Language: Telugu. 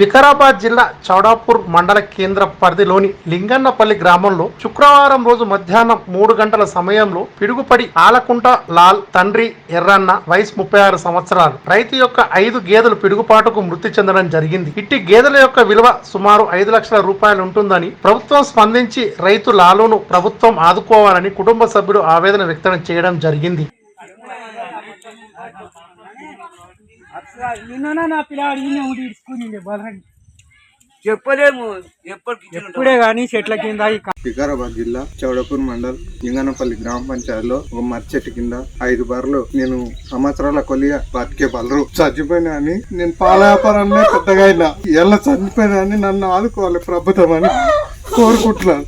వికారాబాద్ జిల్లా చౌడాపూర్ మండల కేంద్ర పరిధిలోని లింగన్నపల్లి గ్రామంలో శుక్రవారం రోజు మధ్యాహ్నం మూడు గంటల సమయంలో పిడుగుపడి ఆలకుంట లాల్ తండ్రి ఎర్రన్న వయసు ముప్పై ఆరు సంవత్సరాలు రైతు యొక్క ఐదు గేదెలు పిడుగుపాటుకు మృతి చెందడం జరిగింది. ఇట్టి గేదెల యొక్క విలువ సుమారు ఐదు లక్షల రూపాయలు ఉంటుందని ప్రభుత్వం స్పందించి రైతు లాలును ప్రభుత్వం ఆదుకోవాలని కుటుంబ సభ్యులు ఆవేదన వ్యక్తం చేయడం జరిగింది. నిన్న నా పిల్లాడు ఈయన ఉండి ఇడుచుకుని బలరండి చెప్పలేము ఇప్పుడే కానీ చెట్ల కింద వికారాబాద్ జిల్లా చౌడపూర్ మండల్ లింగనపల్లి గ్రామ పంచాయతీలో ఒక మర్రి చెట్టు కింద ఐదు బర్రెలు నేను సంవత్సరాల కొలియ బతికే బలరు. చచ్చిపోయినా అని నేను పాల వ్యాపారాన్ని పెద్దగా అయినా. ఎలా చనిపోయినా అని నన్ను ఆదుకోవాలి ప్రభుత్వం అని కోరుకుంటున్నాను.